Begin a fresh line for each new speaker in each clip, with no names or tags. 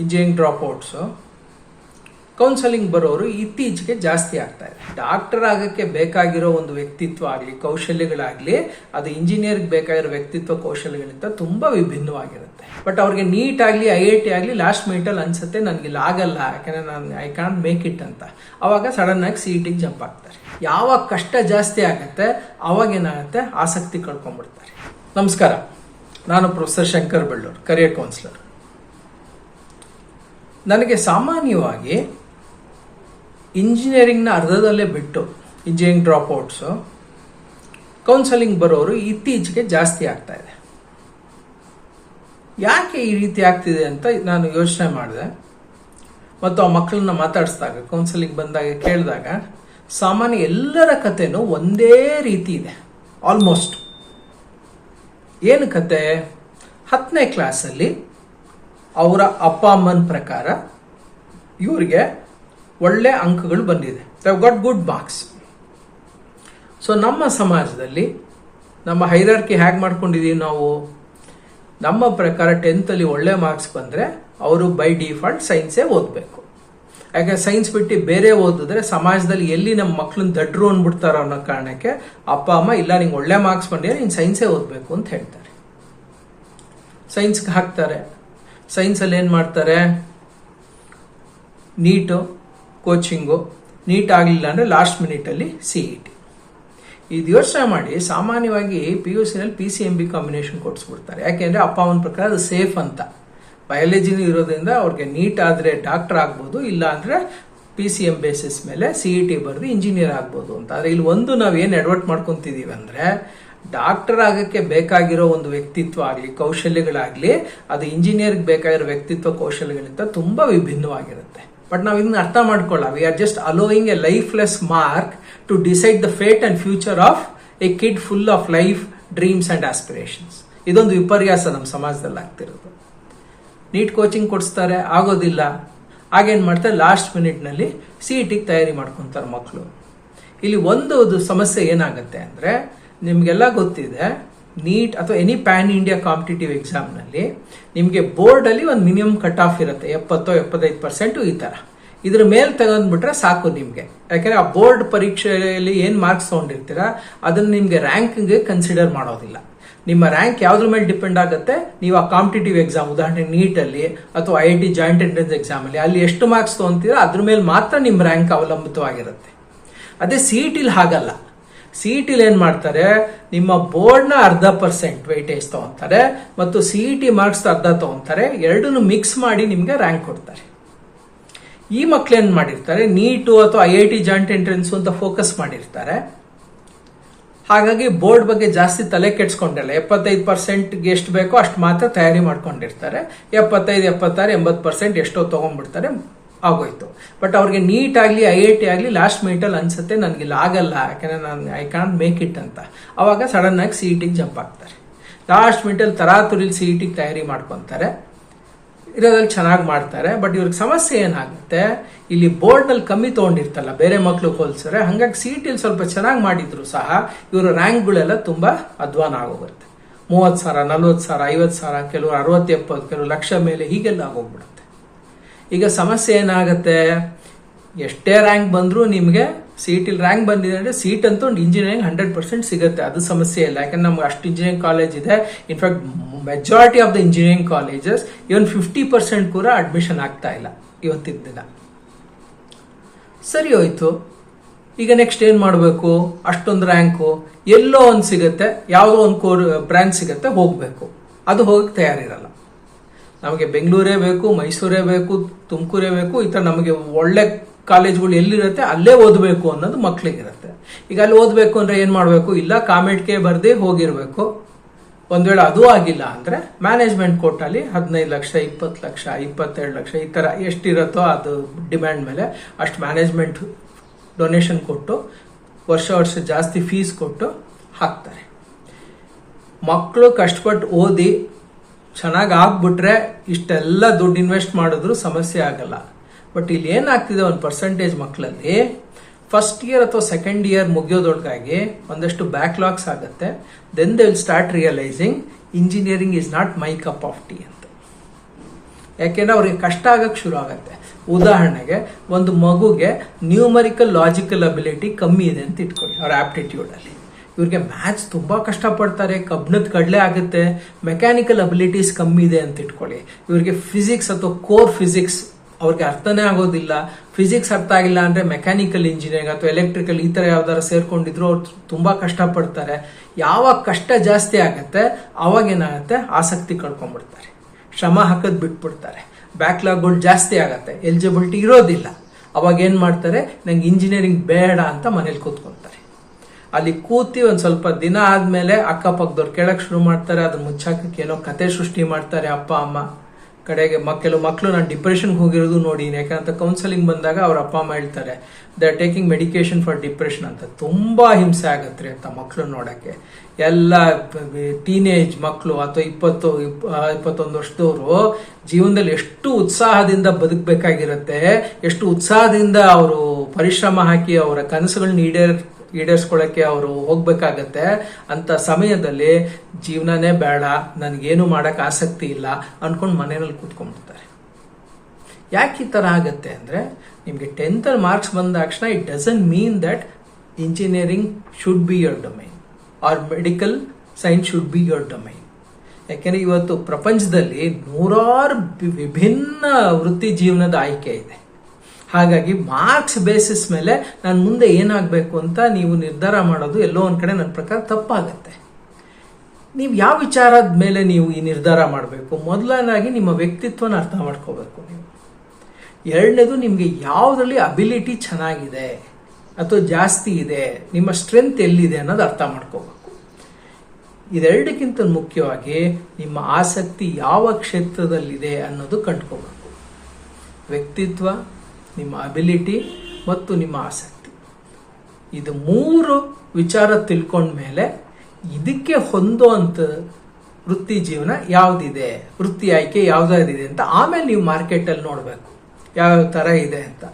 Engineering ಡ್ರಾಪ್ಔಟ್ಸು counselling ಬರೋರು ಇತ್ತೀಚೆಗೆ ಜಾಸ್ತಿ ಆಗ್ತಾ ಇದೆ. ಡಾಕ್ಟರ್ ಆಗೋಕ್ಕೆ ಬೇಕಾಗಿರೋ ಒಂದು ವ್ಯಕ್ತಿತ್ವ ಆಗಲಿ, ಕೌಶಲ್ಯಗಳಾಗಲಿ, ಅದು ಇಂಜಿನಿಯರ್ಗೆ ಬೇಕಾಗಿರೋ ವ್ಯಕ್ತಿತ್ವ, ಕೌಶಲ್ಯಗಳಿಂದ ತುಂಬ ವಿಭಿನ್ನವಾಗಿರುತ್ತೆ. ಬಟ್ ಅವ್ರಿಗೆ ನೀಟ್ ಆಗಲಿ ಐ ಐ ಟಿ ಆಗಲಿ ಲಾಸ್ಟ್ ಮಿನಿಟಲ್ಲಿ ಅನ್ಸುತ್ತೆ, ನನಗೆ ಆಗಲ್ಲ, ಯಾಕೆಂದರೆ ನಾನು ಐ ಕ್ಯಾನ್ ಮೇಕ್ ಇಟ್ ಅಂತ. ಆವಾಗ ಸಡನ್ನಾಗಿ ಸಿ ಇಟಿಗೆ ಜಂಪ್ ಆಗ್ತಾರೆ. ಯಾವಾಗ ಕಷ್ಟ ಜಾಸ್ತಿ ಆಗುತ್ತೆ, ಅವಾಗ ಏನಾಗುತ್ತೆ? ಆಸಕ್ತಿ ಕಳ್ಕೊಂಡ್ಬಿಡ್ತಾರೆ. ನಮಸ್ಕಾರ. ನಾನು professor Shankar Bellur career counsellor ನನಗೆ ಸಾಮಾನ್ಯವಾಗಿ ಇಂಜಿನಿಯರಿಂಗ್ನ ಅರ್ಧದಲ್ಲೇ ಬಿಟ್ಟು ಇಂಜಿನಿಯರಿಂಗ್ ಡ್ರಾಪ್ಔಟ್ಸು ಕೌನ್ಸಲಿಂಗ್ ಬರೋರು ಇತ್ತೀಚೆಗೆ ಜಾಸ್ತಿ ಆಗ್ತಾ ಇದೆ. ಯಾಕೆ ಈ ರೀತಿ ಆಗ್ತಿದೆ ಅಂತ ನಾನು ಯೋಚನೆ ಮಾಡಿದೆ. ಮತ್ತು ಆ ಮಕ್ಕಳನ್ನ ಮಾತಾಡಿಸಿದಾಗ ಕೌನ್ಸಲಿಂಗ್ ಬಂದಾಗ ಕೇಳಿದಾಗ, ಸಾಮಾನ್ಯ ಎಲ್ಲರ ಕಥೆನೂ ಒಂದೇ ರೀತಿ ಇದೆ. ಆಲ್ಮೋಸ್ಟ್ ಏನು ಕತೆ? ಹತ್ತನೇ ಕ್ಲಾಸಲ್ಲಿ ಅವರ ಅಪ್ಪ ಅಮ್ಮನ ಪ್ರಕಾರ ಇವರಿಗೆ ಒಳ್ಳೆ ಅಂಕಗಳು ಬಂದಿದೆ. They've got good marks so ನಮ್ಮ ಸಮಾಜದಲ್ಲಿ ನಮ್ಮ ಹೈರಾರ್ಕಿ ಹ್ಯಾಕ್ ಮಾಡ್ಕೊಂಡಿದ್ದೀವಿ ನಾವು? ನಮ್ಮ ಪ್ರಕಾರ ಟೆಂತಲ್ಲಿ ಒಳ್ಳೆ ಮಾರ್ಕ್ಸ್ ಬಂದರೆ ಅವರು ಬೈ ಡಿಫಾಲ್ಟ್ ಸೈನ್ಸೇ ಓದಬೇಕು. ಯಾಕೆ ಸೈನ್ಸ್ ಬಿಟ್ಟು ಬೇರೆ ಓದಿದ್ರೆ ಸಮಾಜದಲ್ಲಿ ಎಲ್ಲಿ ನಮ್ಮ ಮಕ್ಳನ್ನ ದಡ್ರು ಅಂದ್ಬಿಡ್ತಾರೋ ಅನ್ನೋ ಕಾರಣಕ್ಕೆ ಅಪ್ಪ, ಅಮ್ಮ, ಇಲ್ಲ, ನಿಂಗೆ ಒಳ್ಳೆ ಮಾರ್ಕ್ಸ್ ಬಂದಿದ್ರೆ ನೀನು ಸೈನ್ಸೇ ಓದಬೇಕು ಅಂತ ಹೇಳ್ತಾರೆ. ಸೈನ್ಸ್ಗೆ ಹಾಕ್ತಾರೆ. ಸೈನ್ಸಲ್ಲಿ ಏನು ಮಾಡ್ತಾರೆ? ನೀಟು ಕೋಚಿಂಗು ನೀಟ್ ಆಗಲಿಲ್ಲ ಅಂದರೆ ಲಾಸ್ಟ್ ಮಿನಿಟಲ್ಲಿ ಸಿ ಇ ಟಿ ಇದು ಯೋಚನೆ ಮಾಡಿ, ಸಾಮಾನ್ಯವಾಗಿ P U ಸಿನಲ್ಲಿ P C M B combination ಕೊಡಿಸ್ಬಿಡ್ತಾರೆ. ಯಾಕೆಂದರೆ ಅಪ್ಪ ಅವನ ಪ್ರಕಾರ ಅದು ಸೇಫ್ ಅಂತ. ಬಯಾಲಜಿನೂ ಇರೋದ್ರಿಂದ ಅವ್ರಿಗೆ ನೀಟ್ ಆದರೆ ಡಾಕ್ಟರ್ ಆಗ್ಬೋದು, ಇಲ್ಲ ಅಂದರೆ ಪಿ ಸಿ ಎಂ ಬೇಸಿಸ್ ಮೇಲೆ ಸಿ ಇ ಟಿ ಬರೆದು ಇಂಜಿನಿಯರ್ ಆಗ್ಬೋದು ಅಂತ. ಆದರೆ ಇಲ್ಲಿ ಒಂದು ನಾವು ಏನು ಎಡವಟ್ ಮಾಡ್ಕೊತಿದ್ದೀವಿ ಅಂದರೆ ಡಾಕ್ಟರ್ ಆಗಕ್ಕೆ ಬೇಕಾಗಿರೋ ಒಂದು ವ್ಯಕ್ತಿತ್ವ ಆಗಲಿ, ಕೌಶಲ್ಯಗಳಾಗಲಿ, ಅದು ಇಂಜಿನಿಯರ್ಗೆ ಬೇಕಾಗಿರೋ ವ್ಯಕ್ತಿತ್ವ, ಕೌಶಲ್ಯಗಳಿಂದ ತುಂಬ ವಿಭಿನ್ನವಾಗಿರುತ್ತೆ. ಬಟ್ ನಾವು ಇದನ್ನ ಅರ್ಥ ಮಾಡ್ಕೊಳ್ಳ we are just allowing a lifeless mark to decide the fate and future of a kid full of life dreams and aspirations ಇದೊಂದು ವಿಪರ್ಯಾಸ ನಮ್ಮ ಸಮಾಜದಲ್ಲಿ ಆಗ್ತಿರೋದು. ನೀಟ್ ಕೋಚಿಂಗ್ ಕೊಡಿಸ್ತಾರೆ, ಆಗೋದಿಲ್ಲ. ಆಗೇನು ಮಾಡ್ತಾರೆ? ಲಾಸ್ಟ್ ಮಿನಿಟ್ನಲ್ಲಿ ಸಿ ಇ ಟಿಗೆ ತಯಾರಿ ಮಾಡ್ಕೊತಾರೆ ಮಕ್ಕಳು ಇಲ್ಲಿ ಒಂದು ಸಮಸ್ಯೆ ಏನಾಗುತ್ತೆ ಅಂದರೆ ನಿಮಗೆಲ್ಲ ಗೊತ್ತಿದೆ, ನೀಟ್ ಅಥವಾ ಎನಿ ಪ್ಯಾನ್ ಇಂಡಿಯಾ ಕಾಂಪಿಟೇಟಿವ್ ಎಕ್ಸಾಮ್ನಲ್ಲಿ ನಿಮಗೆ ಬೋರ್ಡಲ್ಲಿ ಒಂದು ಮಿನಿಮಮ್ ಕಟ್ ಆಫ್ ಇರುತ್ತೆ, ಎಪ್ಪತ್ತೋ, ಎಪ್ಪತ್ತೈದು ಪರ್ಸೆಂಟು ಈ ಥರ ಇದ್ರ ಮೇಲೆ ತಗೊಂಡ್ಬಿಟ್ರೆ ಸಾಕು ನಿಮಗೆ. ಯಾಕೆಂದರೆ ಆ ಬೋರ್ಡ್ ಪರೀಕ್ಷೆಯಲ್ಲಿ ಏನು ಮಾರ್ಕ್ಸ್ ತೊಗೊಂಡಿರ್ತೀರ, ಅದನ್ನು ನಿಮಗೆ ರ್ಯಾಂಕಿಂಗ್ ಕನ್ಸಿಡರ್ ಮಾಡೋದಿಲ್ಲ. ನಿಮ್ಮ ರ್ಯಾಂಕ್ ಯಾವುದ್ರ ಮೇಲೆ ಡಿಪೆಂಡ್ ಆಗುತ್ತೆ, ನೀವು ಆ ಕಾಂಪಿಟೇಟಿವ್ ಎಕ್ಸಾಮ್ ಉದಾಹರಣೆ ನೀಟಲ್ಲಿ ಅಥವಾ I I T joint entrance ಎಕ್ಸಾಮಲ್ಲಿ ಅಲ್ಲಿ ಎಷ್ಟು ಮಾರ್ಕ್ಸ್ ತೊಗೊಂತೀರ, ಅದ್ರ ಮೇಲೆ ಮಾತ್ರ ನಿಮ್ಮ ರ್ಯಾಂಕ್ ಅವಲಂಬಿತವಾಗಿರುತ್ತೆ. ಅದೇ ಸಿ ಇ ಟಿಲಿ ಹಾಗಲ್ಲ. ಸಿ ಇ ಟಿಲಿ ಏನು ಮಾಡ್ತಾರೆ, ನಿಮ್ಮ ಬೋರ್ಡ್ನ ಅರ್ಧ ಪರ್ಸೆಂಟ್ ವೆಯ್ಟೇಜ್ ತೊಗೊತಾರೆ ಮತ್ತು ಸಿ ಇ ಟಿ ಮಾರ್ಕ್ಸ್ ಅರ್ಧ ತೊಗೊತಾರೆ, ಎರಡನ್ನು ಮಿಕ್ಸ್ ಮಾಡಿ ನಿಮಗೆ ರ್ಯಾಂಕ್ ಕೊಡ್ತಾರೆ. ಈ ಮಕ್ಳು ಏನು ಮಾಡಿರ್ತಾರೆ, ನೀಟು ಅಥವಾ I I T joint entrance ಅಂತ ಫೋಕಸ್ ಮಾಡಿರ್ತಾರೆ. ಹಾಗಾಗಿ ಬೋರ್ಡ್ ಬಗ್ಗೆ ಜಾಸ್ತಿ ತಲೆ ಕೆಡ್ಸ್ಕೊಂಡಿಲ್ಲ, ಎಪ್ಪತ್ತೈದು ಪರ್ಸೆಂಟ್ಗೆ ಎಷ್ಟು ಬೇಕೋ ಅಷ್ಟು ಮಾತ್ರ ತಯಾರಿ ಮಾಡ್ಕೊಂಡಿರ್ತಾರೆ. ಎಪ್ಪತ್ತೈದು, ಎಪ್ಪತ್ತಾರು, ಎಂಬತ್ತು ಪರ್ಸೆಂಟ್ ಎಷ್ಟೋ ತೊಗೊಂಡ್ಬಿಡ್ತಾರೆ. ಆಗೋಯ್ತು. ಬಟ್ ಅವ್ರಿಗೆ ನೀಟ್ ಆಗಲಿ ಐ ಐ ಟಿ ಆಗಲಿ ಲಾಸ್ಟ್ ಮಿನಿಟಲ್ಲಿ ಅನ್ಸುತ್ತೆ ನನಗೆ ಆಗಲ್ಲ, ಯಾಕೆಂದರೆ ನಾನು ಐ ಕಾಂಟ್ ಮೇಕ್ ಇಟ್ ಅಂತ. ಅವಾಗ ಸಡನ್ ಆಗಿ ಸಿ ಇ ಟಿಗೆ ಜಂಪ್ ಆಗ್ತಾರೆ. ಲಾಸ್ಟ್ ಮಿನಿಟಲ್ಲಿ ತರಾತುರಿಲಿ ಸಿ ಇ ಟಿಗೆ ತಯಾರಿ ಮಾಡ್ಕೊತಾರೆ. ಇರೋದ್ರಲ್ಲಿ ಚೆನ್ನಾಗಿ ಮಾಡ್ತಾರೆ. ಬಟ್ ಇವ್ರಿಗೆ ಸಮಸ್ಯೆ ಏನಾಗುತ್ತೆ, ಇಲ್ಲಿ ಬೋರ್ಡ್ನಲ್ಲಿ ಕಮ್ಮಿ ತೊಗೊಂಡಿರ್ತಲ್ಲ, ಬೇರೆ ಮಕ್ಕಳು ಹೋಲಿಸಿದ್ರೆ ಹಾಗಾಗಿ ಸಿ ಟಿಲಿ ಸ್ವಲ್ಪ ಚೆನ್ನಾಗಿ ಮಾಡಿದ್ರು ಸಹ, ಇವರ ರ್ಯಾಂಕ್ಗಳೆಲ್ಲ ತುಂಬ ಅಧ್ವಾನ ಆಗೋಗುತ್ತೆ. ಮೂವತ್ತು ಸಾವಿರ, ನಲ್ವತ್ತು ಸಾವಿರ, ಐವತ್ತು ಸಾವಿರ, ಕೆಲವರು ಅರವತ್ತು, ಎಪ್ಪತ್ತು ಕೆಲವು ಲಕ್ಷ ಮೇಲೆ ಹೀಗೆಲ್ಲ ಆಗೋಗ್ಬಿಡುತ್ತೆ. ಈಗ ಸಮಸ್ಯೆ ಏನಾಗುತ್ತೆ? ಎಷ್ಟೇ ರ್ಯಾಂಕ್ ಬಂದರೂ ನಿಮಗೆ ಸೀಟಿಲ್ ರ್ಯಾಂಕ್ ಬಂದಿದೆ ಅಂದರೆ ಸೀಟ್ ಅಂತ ಒಂದು ಇಂಜಿನಿಯರಿಂಗ್ ಹಂಡ್ರೆಡ್ ಪರ್ಸೆಂಟ್ ಸಿಗುತ್ತೆ. ಅದು ಸಮಸ್ಯೆ ಇಲ್ಲ. ಯಾಕಂದ್ರೆ ನಮ್ಗೆ ಅಷ್ಟು ಇಂಜಿನಿಯರಿಂಗ್ ಕಾಲೇಜ್ ಇದೆ. In fact majority of the engineering colleges even fifty percent ಕೂಡ ಅಡ್ಮಿಷನ್ ಆಗ್ತಾ ಇಲ್ಲ ಇವತ್ತಿನ ದಿನ. ಸರಿ ಹೋಯ್ತು. ಈಗ ನೆಕ್ಸ್ಟ್ ಏನು ಮಾಡಬೇಕು? ಅಷ್ಟೊಂದು ರ್ಯಾಂಕು ಎಲ್ಲೋ ಒಂದು ಸಿಗುತ್ತೆ. ಯಾವುದೋ ಒಂದು ಕೋರ್ ಬ್ರ್ಯಾಂಚ್ ಸಿಗುತ್ತೆ. ಹೋಗಬೇಕು. ಅದು ಹೋಗಕ್ಕೆ ತಯಾರಿರಲ್ಲ. ನಮಗೆ ಬೆಂಗಳೂರೇ ಬೇಕು, ಮೈಸೂರೇ ಬೇಕು, ತುಮಕೂರೇ ಬೇಕು, ಈ ಥರ ನಮಗೆ ಒಳ್ಳೆ ಕಾಲೇಜ್ಗಳು ಎಲ್ಲಿರುತ್ತೆ ಅಲ್ಲೇ ಓದಬೇಕು ಅನ್ನೋದು ಮಕ್ಕಳಿಗಿರುತ್ತೆ ಈಗ ಅಲ್ಲಿ ಓದಬೇಕು ಅಂದರೆ ಏನು ಮಾಡಬೇಕು? ಇಲ್ಲ ಕಾಮೆಂಟ್ಗೆ ಬರ್ದೇ ಹೋಗಿರಬೇಕು. ಒಂದು ವೇಳೆ ಅದು ಆಗಿಲ್ಲ ಅಂದರೆ ಮ್ಯಾನೇಜ್ಮೆಂಟ್ ಕೋರ್ಟಲ್ಲಿ ಹದಿನೈದು ಲಕ್ಷ, ಇಪ್ಪತ್ತು ಲಕ್ಷ, ಇಪ್ಪತ್ತೆರಡು ಲಕ್ಷ, ಈ ಥರ ಎಷ್ಟಿರುತ್ತೋ ಅದು ಡಿಮ್ಯಾಂಡ್ ಮೇಲೆ ಅಷ್ಟು ಮ್ಯಾನೇಜ್ಮೆಂಟ್ ಡೊನೇಷನ್ ಕೊಟ್ಟು, ವರ್ಷ ವರ್ಷ ಜಾಸ್ತಿ ಫೀಸ್ ಕೊಟ್ಟು ಹಾಕ್ತಾರೆ. ಮಕ್ಕಳು ಕಷ್ಟಪಟ್ಟು ಓದಿ ಚೆನ್ನಾಗಿ ಆಗ್ಬಿಟ್ರೆ ಇಷ್ಟೆಲ್ಲ ದುಡ್ಡು ಇನ್ವೆಸ್ಟ್ ಮಾಡಿದ್ರು ಸಮಸ್ಯೆ ಆಗಲ್ಲ. ಬಟ್ ಇಲ್ಲಿ ಏನಾಗ್ತಿದೆ ಒಂದು ಪರ್ಸೆಂಟೇಜ್ ಮಕ್ಕಳಲ್ಲಿ ಫಸ್ಟ್ ಇಯರ್ ಅಥವಾ ಸೆಕೆಂಡ್ ಇಯರ್ ಮುಗಿಯೋದೊಳಗಾಗಿ ಒಂದಷ್ಟು ಬ್ಯಾಕ್ಲಾಗ್ಸ್ ಆಗುತ್ತೆ. Then they will start realising engineering is not my cup of tea ಅಂತ. ಯಾಕೆಂದ್ರೆ ಅವ್ರಿಗೆ ಕಷ್ಟ ಆಗಕ್ಕೆ ಶುರು ಆಗುತ್ತೆ. ಉದಾಹರಣೆಗೆ, ಒಂದು ಮಗುಗೆ ನ್ಯೂಮರಿಕಲ್ ಲಾಜಿಕಲ್ ಅಬಿಲಿಟಿ ಕಮ್ಮಿ ಇದೆ ಅಂತ ಇಟ್ಕೊಳ್ಳಿ, ಅವ್ರ ಆಪ್ಟಿಟ್ಯೂಡ್ ಅಲ್ಲಿ. ಇವ್ರಿಗೆ ಮ್ಯಾಥ್ಸ್ ತುಂಬಾ ಕಷ್ಟಪಡ್ತಾರೆ, ಕಬ್ಬಿಣದ ಕಡಲೆ ಆಗುತ್ತೆ ಮೆಕ್ಯಾನಿಕಲ್ ಅಬಿಲಿಟೀಸ್ ಕಮ್ಮಿ ಇದೆ ಅಂತ ಇಟ್ಕೊಳ್ಳಿ. ಇವ್ರಿಗೆ ಫಿಸಿಕ್ಸ್ ಅಥವಾ ಕೋರ್ ಫಿಸಿಕ್ಸ್ ಅವ್ರಿಗೆ ಅರ್ಥನೇ ಆಗೋದಿಲ್ಲ. ಫಿಸಿಕ್ಸ್ ಅರ್ಥ ಆಗಿಲ್ಲ ಅಂದ್ರೆ ಮೆಕ್ಯಾನಿಕಲ್ ಇಂಜಿನಿಯರಿಂಗ್ ಅಥವಾ ಎಲೆಕ್ಟ್ರಿಕಲ್ ಈ ತರ ಯಾವ್ದಾರ ಸೇರ್ಕೊಂಡಿದ್ರು ಅವ್ರು ತುಂಬಾ ಕಷ್ಟಪಡ್ತಾರೆ. ಯಾವಾಗ ಕಷ್ಟ ಜಾಸ್ತಿ ಆಗುತ್ತೆ, ಅವಾಗ ಏನಾಗುತ್ತೆ, ಆಸಕ್ತಿ ಕಳ್ಕೊಂಡ್ಬಿಡ್ತಾರೆ. ಶ್ರಮ ಹಾಕದ್ ಬಿಟ್ಬಿಡ್ತಾರೆ. ಬ್ಯಾಕ್ಲಾಗ್ಗಳು ಜಾಸ್ತಿ ಆಗತ್ತೆ. ಎಲಿಜಿಬಿಲಿಟಿ ಇರೋದಿಲ್ಲ. ಅವಾಗ ಏನ್ ಮಾಡ್ತಾರೆ, ನಂಗೆ ಇಂಜಿನಿಯರಿಂಗ್ ಬೇಡ ಅಂತ ಮನೇಲಿ ಕೂತ್ಕೊಂತಾರೆ. ಅಲ್ಲಿ ಕೂತಿ ಒಂದ್ ಸ್ವಲ್ಪ ದಿನ ಆದ್ಮೇಲೆ ಅಕ್ಕಪಕ್ಕದವ್ರು ಕೇಳಕ್ ಶುರು ಮಾಡ್ತಾರೆ ಅದನ್ನ ಮುಚ್ಚಾಕಕ್ಕೆ ಏನೋ ಕತೆ ಸೃಷ್ಟಿ ಮಾಡ್ತಾರೆ ಅಪ್ಪ, ಅಮ್ಮ. ಕಡೆಗೆ ಮಕ್ಕಳು ಮಕ್ಕಳು ನಾನು ಡಿಪ್ರೆಷನ್ಗೆ ಹೋಗಿರೋದು ನೋಡಿ, ಯಾಕಂತ ಕೌನ್ಸಲಿಂಗ್ ಬಂದಾಗ ಅವ್ರ ಅಪ್ಪ, ಅಮ್ಮ ಹೇಳ್ತಾರೆ they are taking medication for depression ಅಂತ. ತುಂಬಾ ಹಿಂಸೆ ಆಗತ್ತೆ ಅಂತ ಮಕ್ಕಳು ನೋಡಕ್ಕೆ. ಎಲ್ಲ ಟೀನೇಜ್ ಮಕ್ಕಳು ಅಥವಾ ಇಪ್ಪತ್ತು ಇಪ್ಪತ್ತೊಂದು ವರ್ಷದವರು ಜೀವನದಲ್ಲಿ ಎಷ್ಟು ಉತ್ಸಾಹದಿಂದ ಬದುಕಬೇಕಾಗಿರುತ್ತೆ, ಎಷ್ಟು ಉತ್ಸಾಹದಿಂದ ಅವರು ಪರಿಶ್ರಮ ಹಾಕಿ ಅವರ ಕನಸುಗಳನ್ನ ಈಡೇರ್ ಈಡೇರಿಸ್ಕೊಳ್ಳಕ್ಕೆ ಅವರು ಹೋಗ್ಬೇಕಾಗತ್ತೆ. ಅಂತ ಸಮಯದಲ್ಲಿ ಜೀವನನೇ ಬೇಡ, ನನಗೇನು ಮಾಡಕ್ ಆಸಕ್ತಿ ಇಲ್ಲ ಅನ್ಕೊಂಡು ಮನೆಯಲ್ಲಿ ಕೂತ್ಕೊಂಡ್ಬಿಡ್ತಾರೆ. ಯಾಕೆ ಈ ತರ ಆಗತ್ತೆ ಅಂದ್ರೆ ನಿಮ್ಗೆ ಟೆಂತ್ ಮಾರ್ಕ್ಸ್ ಬಂದ ತಕ್ಷಣ it doesn't mean that engineering should be your domain or medical science should be your domain ಯಾಕೆಂದ್ರೆ ಇವತ್ತು ಪ್ರಪಂಚದಲ್ಲಿ ನೂರಾರು ವಿಭಿನ್ನ ವೃತ್ತಿ ಜೀವನದ ಆಯ್ಕೆ ಇದೆ. ಹಾಗಾಗಿ ಮಾರ್ಕ್ಸ್ ಬೇಸಿಸ್ ಮೇಲೆ ನಾನು ಮುಂದೆ ಏನಾಗಬೇಕು ಅಂತ ನೀವು ನಿರ್ಧಾರ ಮಾಡೋದು ಎಲ್ಲೋ ಒಂದು ಕಡೆ ನನ್ನ ಪ್ರಕಾರ ತಪ್ಪಾಗತ್ತೆ. ನೀವು ಯಾವ ವಿಚಾರದ ಮೇಲೆ ನೀವು ಈ ನಿರ್ಧಾರ ಮಾಡಬೇಕು? ಮೊದಲನಾಗಿ ನಿಮ್ಮ ವ್ಯಕ್ತಿತ್ವನ ಅರ್ಥ ಮಾಡ್ಕೋಬೇಕು ನೀವು. ಎರಡನೇದು ನಿಮಗೆ ಯಾವುದರಲ್ಲಿ ಅಬಿಲಿಟಿ ಚೆನ್ನಾಗಿದೆ ಅಥವಾ ಜಾಸ್ತಿ ಇದೆ, ನಿಮ್ಮ ಸ್ಟ್ರೆಂತ್ ಎಲ್ಲಿದೆ ಅನ್ನೋದು ಅರ್ಥ ಮಾಡ್ಕೋಬೇಕು. ಇದೆರಡಕ್ಕಿಂತ ಮುಖ್ಯವಾಗಿ ನಿಮ್ಮ ಆಸಕ್ತಿ ಯಾವ ಕ್ಷೇತ್ರದಲ್ಲಿದೆ ಅನ್ನೋದು ಕಂಡ್ಕೋಬೇಕು. ವ್ಯಕ್ತಿತ್ವ ನಿಮ್ಮ ಅಬಿಲಿಟಿ ಮತ್ತು ನಿಮ್ಮ ಆಸಕ್ತಿ. ಇದು ಮೂರು ವಿಚಾರ ತಿಳ್ಕೊಂಡ ಮೇಲೆ ಇದಕ್ಕೆ ಹೊಂದುವಂತ ವೃತ್ತಿ ಜೀವನ ಯಾವ್ದಿದೆ? ವೃತ್ತಿ ಆಯ್ಕೆ ಯಾವ್ದಾದಿದೆ ಅಂತ ಆಮೇಲೆ ನೀವು ಮಾರ್ಕೆಟಲ್ಲಿ ನೋಡಬೇಕು. ಯಾವ್ಯಾವ ಥರ ಇದೆ ಅಂತ.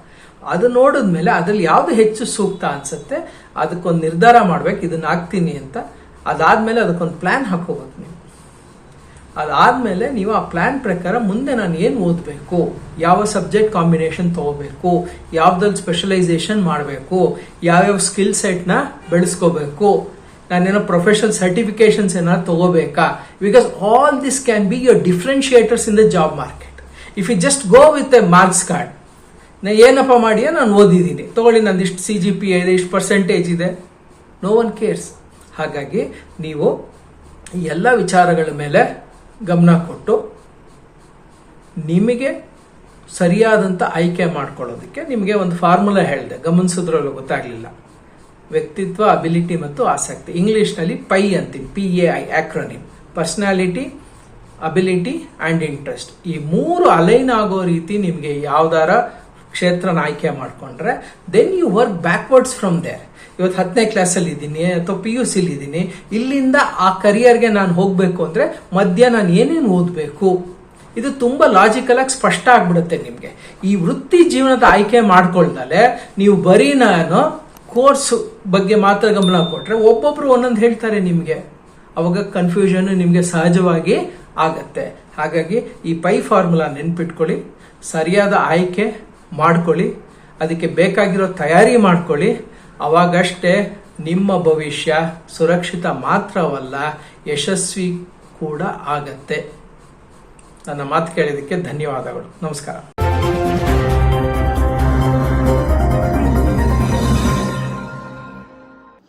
ಅದು ನೋಡಿದ್ಮೇಲೆ ಅದ್ರಲ್ಲಿ ಯಾವ್ದು ಹೆಚ್ಚು ಸೂಕ್ತ ಅನ್ಸುತ್ತೆ, ಅದಕ್ಕೊಂದು ನಿರ್ಧಾರ ಮಾಡ್ಬೇಕು, ಇದನ್ನ ಹಾಕ್ತೀನಿ ಅಂತ. ಅದಾದ್ಮೇಲೆ ಅದಕ್ಕೊಂದು ಪ್ಲಾನ್ ಹಾಕೋಬೇಕು ಅದಾದ್ಮೇಲೆ ನೀವು ಆ ಪ್ಲಾನ್ ಪ್ರಕಾರ ಮುಂದೆ ನಾನು ಏನು ಓದಬೇಕು? ಯಾವ ಸಬ್ಜೆಕ್ಟ್ ಕಾಂಬಿನೇಷನ್ ತಗೋಬೇಕು? ಯಾವ್ದ್ರಲ್ಲಿ ಸ್ಪೆಷಲೈಸೇಷನ್ ಮಾಡಬೇಕು? ಯಾವ್ಯಾವ ಸ್ಕಿಲ್ ಸೆಟ್ನ ಬೆಳೆಸ್ಕೋಬೇಕು? ನಾನೇನೋ ಪ್ರೊಫೆಷನಲ್ ಸರ್ಟಿಫಿಕೇಶನ್ಸ್ ಏನಾದ್ರು ತಗೋಬೇಕಾ? Because all this can be your differentiators in the job market if you just go with a marks card ನಾ ಏನಪ್ಪ ಮಾಡಿಯೋ? ನಾನು ಓದಿದ್ದೀನಿ. ತಗೊಳ್ಳಿ ನಂದು ಇಷ್ಟು ಸಿ ಜಿ ಪಿ ಇದೆ ಇಷ್ಟು ಪರ್ಸೆಂಟೇಜ್ ಇದೆ. ನೋ ಒನ್ ಕೇರ್ಸ್ ಹಾಗಾಗಿ, ನೀವು ಎಲ್ಲ ವಿಚಾರಗಳ ಮೇಲೆ ಗಮನ ಕೊಟ್ಟು ನಿಮಗೆ ಸರಿಯಾದಂಥ ಆಯ್ಕೆ ಮಾಡ್ಕೊಳ್ಳೋದಕ್ಕೆ ನಿಮಗೆ ಒಂದು ಫಾರ್ಮುಲಾ ಹೇಳಿದೆ. ಗಮನಿಸಿದ್ರಲ್ಲೂ ಗೊತ್ತಾಗಲಿಲ್ಲ. ವ್ಯಕ್ತಿತ್ವ, ಅಬಿಲಿಟಿ ಮತ್ತು ಆಸಕ್ತಿ. ಇಂಗ್ಲೀಷ್ನಲ್ಲಿ ಪೈ ಅಂತೀವಿ. P A I acronym personality ability and interest ಈ ಮೂರು ಅಲೈನ್ ಆಗೋ ರೀತಿ ನಿಮಗೆ ಯಾವ್ದಾರ ಕ್ಷೇತ್ರನ ಆಯ್ಕೆ ಮಾಡಿಕೊಂಡ್ರೆ then you work backwards from there ಇವತ್ತು ಹತ್ತನೇ ಕ್ಲಾಸಲ್ಲಿ ಇದ್ದೀನಿ, ಅಥವಾ ಪಿ ಯು ಸಿಲಿ ಇದ್ದೀನಿ. ಇಲ್ಲಿಂದ ಆ ಕರಿಯರ್ಗೆ ನಾನು ಹೋಗಬೇಕು ಅಂದರೆ ಮಧ್ಯ ನಾನು ಏನೇನು ಓದಬೇಕು? ಇದು ತುಂಬ ಲಾಜಿಕಲಾಗಿ ಸ್ಪಷ್ಟ ಆಗ್ಬಿಡುತ್ತೆ ನಿಮಗೆ. ಈ ವೃತ್ತಿ ಜೀವನದ ಆಯ್ಕೆ ಮಾಡ್ಕೊಳ್ದಲೆ ನೀವು ಬರೀ ನಾನು ಕೋರ್ಸ್ ಬಗ್ಗೆ ಮಾತ್ರ ಗಮನ ಕೊಟ್ಟರೆ ಒಬ್ಬೊಬ್ರು ಒಂದೊಂದು ಹೇಳ್ತಾರೆ ನಿಮಗೆ. ಅವಾಗ ಕನ್ಫ್ಯೂಷನ್ ನಿಮಗೆ ಸಹಜವಾಗಿ ಆಗತ್ತೆ. ಹಾಗಾಗಿ ಈ ಪೈ ಫಾರ್ಮುಲಾ ನೆನ್ಪಿಟ್ಕೊಳ್ಳಿ. ಸರಿಯಾದ ಆಯ್ಕೆ ಮಾಡ್ಕೊಳ್ಳಿ, ಅದಕ್ಕೆ ಬೇಕಾಗಿರೋ ತಯಾರಿ ಮಾಡ್ಕೊಳ್ಳಿ. ಅವಾಗಷ್ಟೇ ನಿಮ್ಮ ಭವಿಷ್ಯ ಸುರಕ್ಷಿತ ಮಾತ್ರವಲ್ಲ, ಯಶಸ್ವಿ ಕೂಡ ಆಗತ್ತೆ. ನನ್ನ ಮಾತು ಕೇಳಿದ್ದಕ್ಕೆ ಧನ್ಯವಾದಗಳು. ನಮಸ್ಕಾರ.